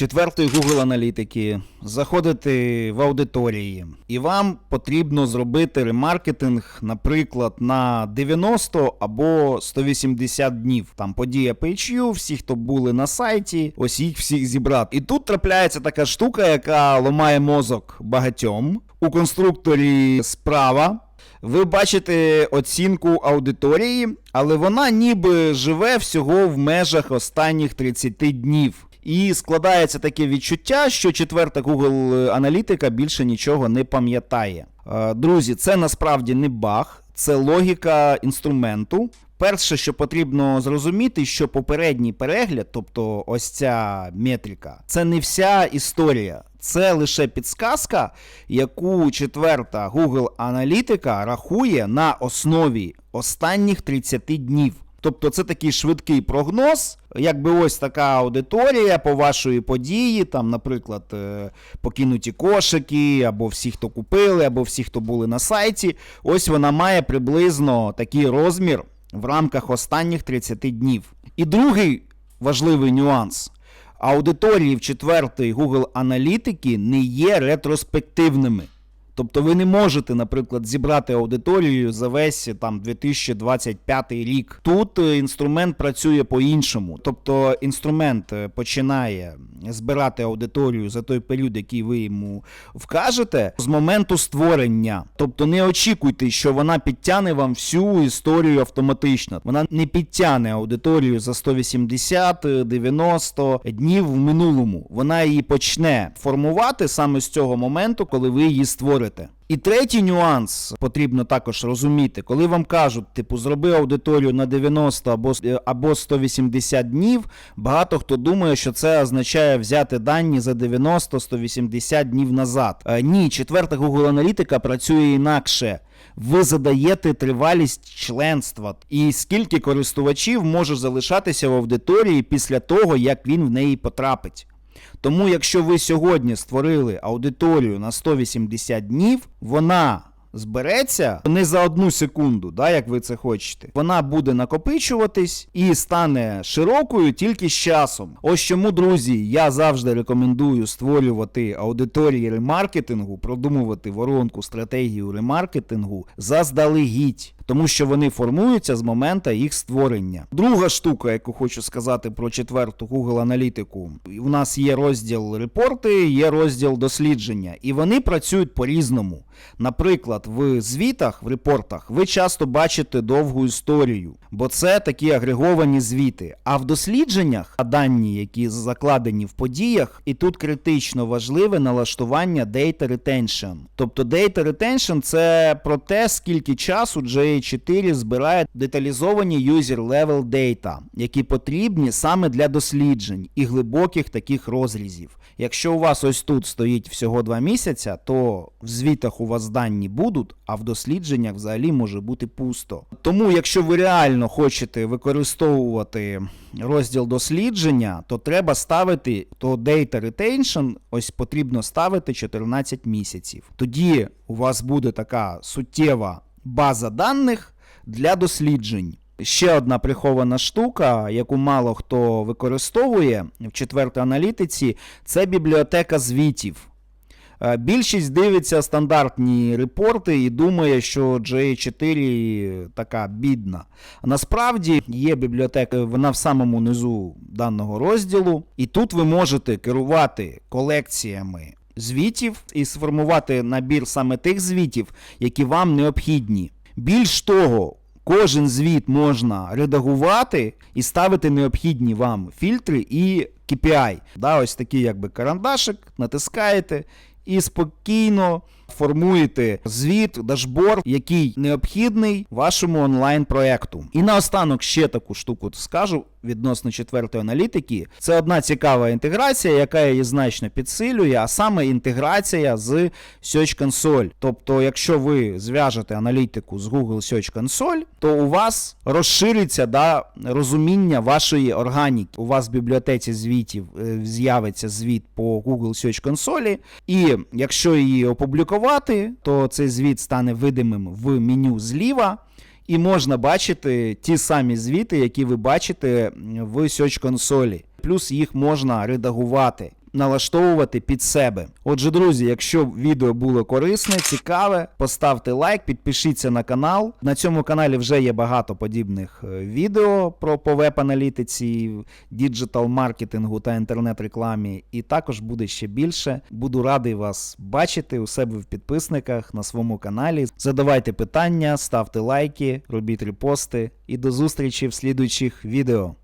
четвертої Google аналітики, заходите в аудиторії, і вам потрібно зробити ремаркетинг, наприклад, на 90 або 180 днів. Там подія PHU, всі, хто були на сайті, ось їх всіх зібрати. І тут трапляється така штука, яка ламає мозок багатьом. У конструкторі справа ви бачите оцінку аудиторії, але вона ніби живе всього в межах останніх 30 днів. І складається таке відчуття, що четверта Google аналітика більше нічого не пам'ятає. Е, Друзі, це насправді не баг, це логіка інструменту. Перше, що потрібно зрозуміти, що попередній перегляд, тобто ось ця метрика, це не вся історія. Це лише підсказка, яку четверта Google аналітика рахує на основі останніх 30 днів. Тобто це такий швидкий прогноз, якби ось така аудиторія по вашої події, там, наприклад, е, покинуті кошики, або всі, хто купили, або всі, хто були на сайті. Ось вона має приблизно такий розмір в рамках останніх 30 днів. І другий важливий нюанс. Аудиторії в четвертої Google аналітики не є ретроспективними. Тобто ви не можете, наприклад, зібрати аудиторію за весь там 2025 рік. Тут е, інструмент працює по-іншому. Тобто інструмент е, починає збирати аудиторію за той період, який ви йому вкажете, з моменту створення. Тобто не очікуйте, що вона підтягне вам всю історію автоматично. Вона не підтягне аудиторію за 180-90 днів в минулому. Вона її почне формувати саме з цього моменту, коли ви її створите. І третій нюанс потрібно також розуміти, коли вам кажуть, типу, зроби аудиторію на 90 або, або 180 днів, багато хто думає, що це означає взяти дані за 90-180 днів назад. Е, ні, четверта Google аналітика працює інакше. Ви задаєте тривалість членства і скільки користувачів може залишатися в аудиторії після того, як він в неї потрапить. Тому, якщо ви сьогодні створили аудиторію на 180 днів, вона збереться не за одну секунду, да, як ви це хочете. Вона буде накопичуватись і стане широкою тільки з часом. Ось чому, друзі, я завжди рекомендую створювати аудиторії ремаркетингу, продумувати воронку стратегію ремаркетингу заздалегідь. Тому що вони формуються з моменту їх створення. Друга штука, яку хочу сказати про четверту Google аналітику, у нас є розділ репорти, є розділ дослідження, і вони працюють по-різному. Наприклад, в звітах, в репортах, ви часто бачите довгу історію, бо це такі агреговані звіти. А в дослідженнях дані, які закладені в подіях, і тут критично важливе налаштування data retention. Тобто data retention – це про те, скільки часу GA4 збирає деталізовані user level data, які потрібні саме для досліджень і глибоких таких розрізів. Якщо у вас ось тут стоїть всього 2 місяця, то в звітах у вас дані будуть, а в дослідженнях взагалі може бути пусто. Тому, якщо ви реально хочете використовувати розділ дослідження, то треба ставити то data retention, ось потрібно ставити 14 місяців. Тоді у вас буде така суттєва база даних для досліджень. Ще одна прихована штука, яку мало хто використовує в четвертій аналітиці, це бібліотека звітів. Е, Більшість дивиться стандартні репорти і думає, що GA4 така бідна. Насправді є бібліотека, вона в самому низу даного розділу, і тут ви можете керувати колекціями звітів і сформувати набір саме тих звітів, які вам необхідні. Більш того, кожен звіт можна редагувати і ставити необхідні вам фільтри і KPI. Да, ось такий якби карандашик, натискаєте і спокійно формуєте звіт, дашборд, який необхідний вашому онлайн-проекту. І наостанок ще таку штуку скажу відносно четвертої аналітики. Це одна цікава інтеграція, яка її значно підсилює, а саме інтеграція з Search Console. Тобто, якщо ви зв'яжете аналітику з Google Search Console, то у вас розшириться да, розуміння вашої органіки. У вас в бібліотеці звітів е, з'явиться звіт по Google Search Console, і якщо її опублікувати, то цей звіт стане видимим в меню зліва. І можна бачити ті самі звіти, які ви бачите в Search консолі. Плюс їх можна редагувати. Налаштовувати під себе. Отже, друзі, якщо відео було корисне, цікаве, поставте лайк, підпишіться на канал. На цьому каналі вже є багато подібних е, відео про по веб-аналітиці, діджитал маркетингу та інтернет-рекламі. І також буде ще більше. Буду радий вас бачити у себе в підписниках на своєму каналі. Задавайте питання, ставте лайки, робіть репости і до зустрічі в слідуючих відео.